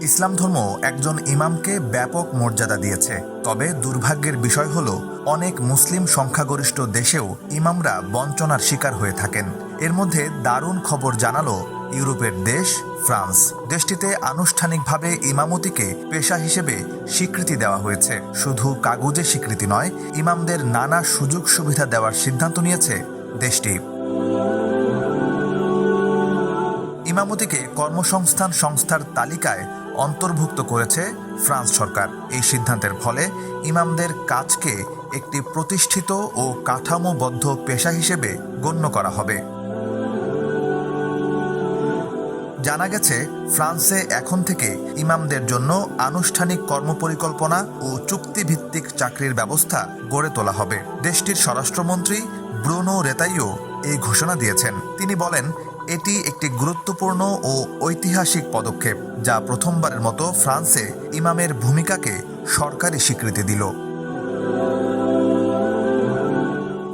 ইসলাম ধর্ম একজন ইমামকে ব্যাপক মর্যাদা দিয়েছে। তবে দুর্ভাগ্যের বিষয় হল, অনেক মুসলিম সংখ্যাগরিষ্ঠ দেশেও ইমামরা বঞ্চনার শিকার হয়ে থাকেন। এর মধ্যে দারুণ খবর জানালো ইউরোপের দেশ, ফ্রান্স। দেশটিতে আনুষ্ঠানিকভাবে ইমামতিকে পেশা হিসেবে স্বীকৃতি দেওয়া হয়েছে। শুধু কাগজে স্বীকৃতি নয়, ইমামদের নানা সুযোগ সুবিধা দেওয়ার সিদ্ধান্ত নিয়েছে দেশটি। ইমামতিকে কর্মসংস্থান সংস্থার তালিকায় অন্তর্ভুক্ত করেছে ফ্রান্স সরকার। এই সিদ্ধান্তের ফলে ইমামদের কাজকে একটি প্রতিষ্ঠিত ও কাঠামোবদ্ধ পেশা হিসেবে গণ্য করা হবে। জানা গেছে, ফ্রান্সে এখন থেকে ইমামদের জন্য আনুষ্ঠানিক কর্মপরিকল্পনা ও চুক্তিভিত্তিক চাকরির ব্যবস্থা গড়ে তোলা হবে। দেশটির স্বরাষ্ট্রমন্ত্রী ব্রুনো রেতাইও এই ঘোষণা দিয়েছেন। তিনি বলেন, এটি একটি গুরুত্বপূর্ণ ও ঐতিহাসিক পদক্ষেপ যা প্রথমবারের মতো ফ্রান্সে ইমামের ভূমিকাকে সরকারি স্বীকৃতি দিল।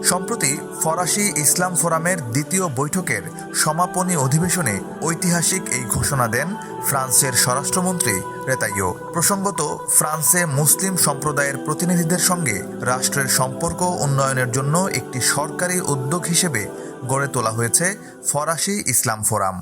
সম্প্রতি ফরাসি ইসলাম ফোরামের দ্বিতীয় বৈঠকের সমাপনী অধিবেশনে ঐতিহাসিক এই ঘোষণা দেন ফ্রান্সের স্বরাষ্ট্রমন্ত্রী রেতাইও প্রসঙ্গত, ফ্রান্সে মুসলিম সম্প্রদায়ের প্রতিনিধিদের সঙ্গে রাষ্ট্রের সম্পর্ক উন্নয়নের জন্য একটি সরকারি উদ্যোগ হিসেবে গড়ে তোলা হয়েছে ফরাসি ইসলাম ফোরাম।